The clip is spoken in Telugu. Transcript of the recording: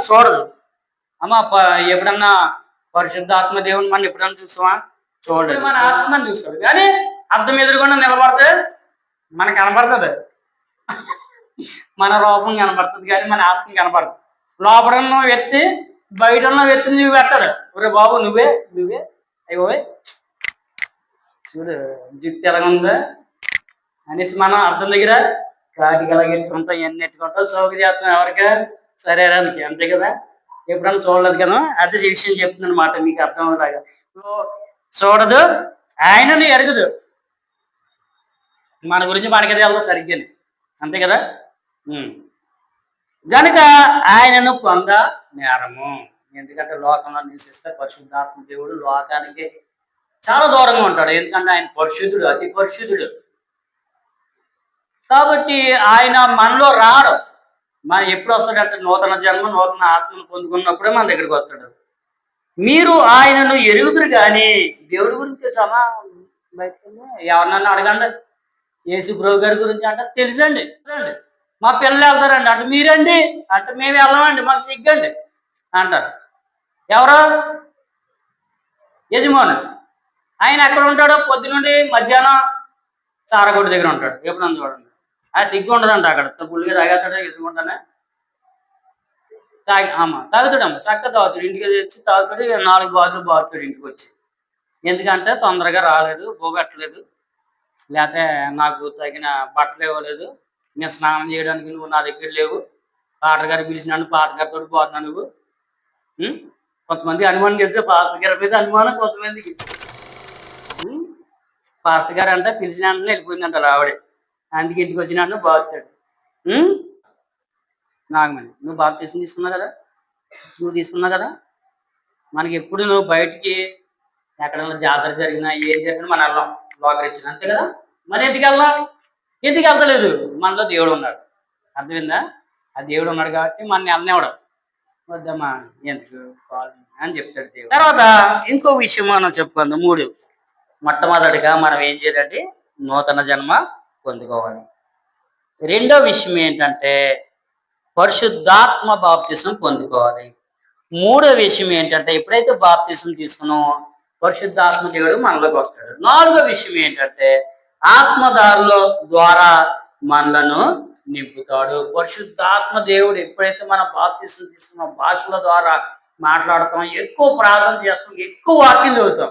మనల్ని చూడదు అమ్మ ప- ఎప్పుడన్నా పరిశుద్ధాత్మ దేవుని మనం ఎప్పుడన్నా చూసామా? చూడలేదు. మన ఆత్మని చూస్తాడు కానీ అర్థం ఎదురుకుండా నిలబడితే మనకు కనబడుతుంది మన రూపం కనబడుతుంది కానీ మన ఆత్మ కనబడదు లోపల ఉన్న వ్యక్తి బయట ఉన్న వ్యక్తిని నువ్వు పెట్టాడు ఒరే బాబు నువ్వే నువ్వే. అయ్యో చూడు జుట్టు ఎలాగుంది ఉందా. అనేసి మనం అర్థం దగ్గర కాటికి ఎలాగ ఎట్టుకుంటాం ఎన్ని ఎట్టుకుంటాం సౌక ఎవరికి? సరే రానికి అంతే కదా? ఎప్పుడన్నా చూడలేదు కదా? అదే విషయం చెప్తున్నాను అనమాట మీకు అర్థం అవ్వలాగా చూడదు ఆయనను ఎరగదు. మన గురించి మనకి వెళ్దాం సరిగ్గా అంతే కదా? గనుక ఆయనను పొంద నేరము. ఎందుకంటే లోకంలో నివసిస్తే పరిశుద్ధాత్మ దేవుడు. లోకానికి చాలా దూరంగా ఉంటాడు. ఎందుకంటే ఆయన పరిశుద్ధుడు అతి పరిశుద్ధుడు. కాబట్టి ఆయన మనలో రాడు. మన ఎప్పుడు వస్తాడంటే నూతన జన్మ నూతన ఆత్మను పొందుకున్నప్పుడే మన దగ్గరికి వస్తాడు. మీరు ఆయనను ఎరుగుదురు కానీ దేవుడి గురించి చాలా బయట ఎవరినన్నా అడగండి. యేసు ప్రభు గారి గురించి అంటే తెలుసండి. మా పిల్లలు వెళ్తారండి. అంటే మీరండి. అంటే మేము వెళ్ళమండి. మాకు సిగ్గండి. అంటారు. ఎవరు? యజమాను ఆయన ఎక్కడ ఉంటాడో పొద్దునుండి మధ్యాహ్నం సారగొడ్డు దగ్గర ఉంటాడు. ఎప్పుడన్నా చూడండి. ఆ సిగ్గు ఉండదంట అక్కడ. పుల్లిగా తాగేస్తాడా ఎదుగుంటానే తాగి అమ్మ తాగుతాడమ్మ చక్క తాగుతాడు. ఇంటికి తెచ్చి తాగుతాడు నాలుగు బాతులు బాగుతాడు ఇంటికి వచ్చి. ఎందుకంటే తొందరగా రాలేదు పోగొట్టలేదు లేకపోతే నాకు తగిన బట్టలు ఇవ్వలేదు. నేను స్నానం చేయడానికి నువ్వు నా దగ్గర లేవు. పాటగారు పిలిచినాను పాటగారితో పోతున్నాను నువ్వు. కొంతమంది అనుమానం తెలిసే పాస్టర్ గారి మీద అనుమానం కొంతమందికి. పాస్టర్ గారు అంటే పిలిచిన వెంటనే వెళ్ళిపోయిందంట ఆవిడే. అందుకే ఇంటికి వచ్చినాను బాగుతాడు. నాగమణి నువ్వు బాగా తీసుకున్నావు కదా? నువ్వు తీసుకున్నావు కదా? మనకి ఎప్పుడు నువ్వు బయటికి ఎక్కడన్నా జాతర జరిగినా ఏం జరిగినా మన వెళ్ళాం లోకరించిన ఇచ్చిన అంతే కదా? మరి ఎందుకు వెళ్ళాం ఎందుకు వెళ్తలేదు? మనలో దేవుడు ఉన్నాడు. అర్థమైందా? ఆ దేవుడు ఉన్నాడు కాబట్టి మన వెళ్ళనివ్వడం వద్దమ్మా ఎందుకు? అని చెప్తాడు దేవుడు. తర్వాత ఇంకో విషయం మనం చెప్పుకుందాం. మూడు. మొట్టమొదటిగా మనం ఏం చేయాలంటే నూతన జన్మ పొందుకోవాలి. రెండో విషయం ఏంటంటే పరిశుద్ధాత్మ బాప్తిసం పొందుకోవాలి. మూడో విషయం ఏంటంటే ఎప్పుడైతే బాప్తిసం తీసుకున్నామో పరిశుద్ధాత్మ దేవుడు మనలోకి వస్తాడు. నాలుగో విషయం ఏంటంటే ఆత్మదారుల ద్వారా మనలను నింపుతాడు. పరిశుద్ధాత్మ దేవుడు ఎప్పుడైతే మన బాప్తిసం తీసుకున్న భాషల ద్వారా మాట్లాడతాం ఎక్కువ ప్రార్థన చేస్తాం ఎక్కువ వాక్యం చదువుతాం.